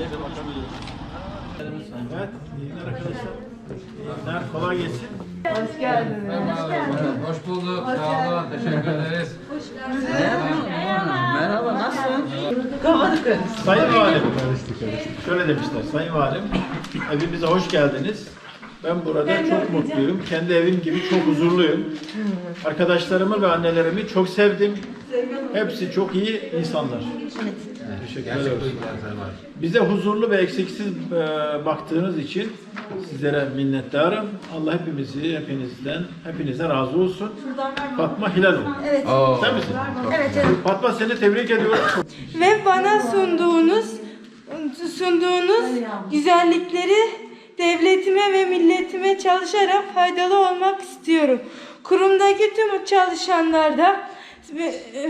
Evet, arkadaşlar. Günler, kolay gelsin. Hoş bulduk. Sağ olun. Teşekkür ederiz. Merhaba, nasılsın? Sayın Valim, şöyle demişler, Sayın Valim, evimize hoş geldiniz. Ben burada çok mutluyum. Kendi evim gibi çok huzurluyum. Arkadaşlarımı ve annelerimi çok sevdim. Hepsi çok iyi insanlar. Teşekkür Gerçek ederim. duygular Sayın Valim. Bize huzurlu ve eksiksiz e, baktığınız için sizlere minnettarım. Allah hepimizi, hepinizden, hepinize razı olsun. Fatma Hilaloğlu. Evet. Oo. Sen misin? Evet, evet. Fatma seni tebrik ediyorum. Ve bana sunduğunuz sunduğunuz güzellikleri devletime ve milletime çalışarak faydalı olmak istiyorum. Kurumdaki tüm çalışanlarda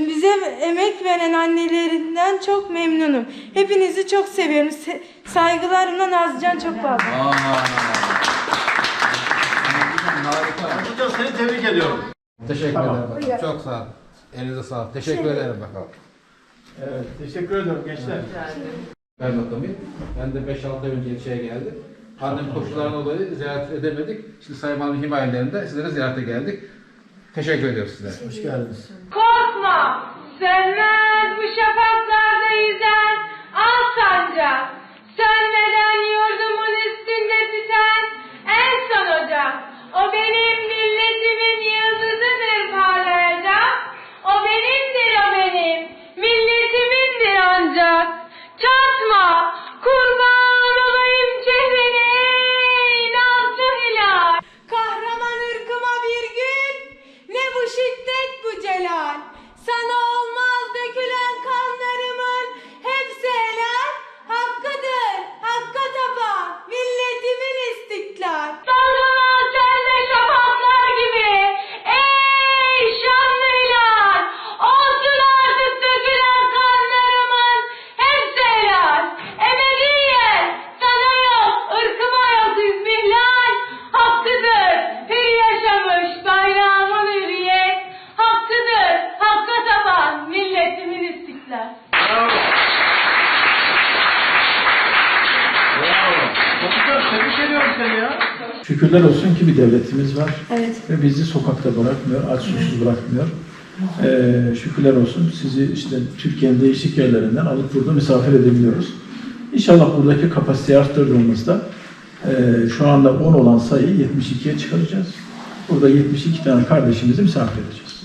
bize emek veren annelerinden çok memnunum. Hepinizi çok seviyorum. Se- Saygılarımla Nazcan çok bağlı. Aa. Harika. Hocam seni tebrik ediyorum. Teşekkür Tamam. ederim. bakalım. Çok sağ ol. Elinize sağlık. Teşekkür ederim bakalım. Evet, teşekkür ederim gençler. Ben bakalım. Ben de 5-6 ay önce ilçeye geldim. Pandemi koşullarından dolayı ziyaret edemedik. Şimdi Sayın Valim himayelerinde sizlere ziyarete geldik. Teşekkür ediyoruz size. Hoş geldiniz. سماد بشفاق Hocam tebrik ediyorum seni ya. Şükürler olsun ki bir devletimiz var. Evet. Ve bizi sokakta bırakmıyor, aç susuz bırakmıyor. Ee, şükürler olsun sizi işte Türkiye'nin değişik yerlerinden alıp burada misafir edebiliyoruz. İnşallah buradaki kapasiteyi arttırdığımızda e, şu anda 10 olan sayıyı 72'ye çıkaracağız. Burada 72 tane kardeşimizi misafir edeceğiz.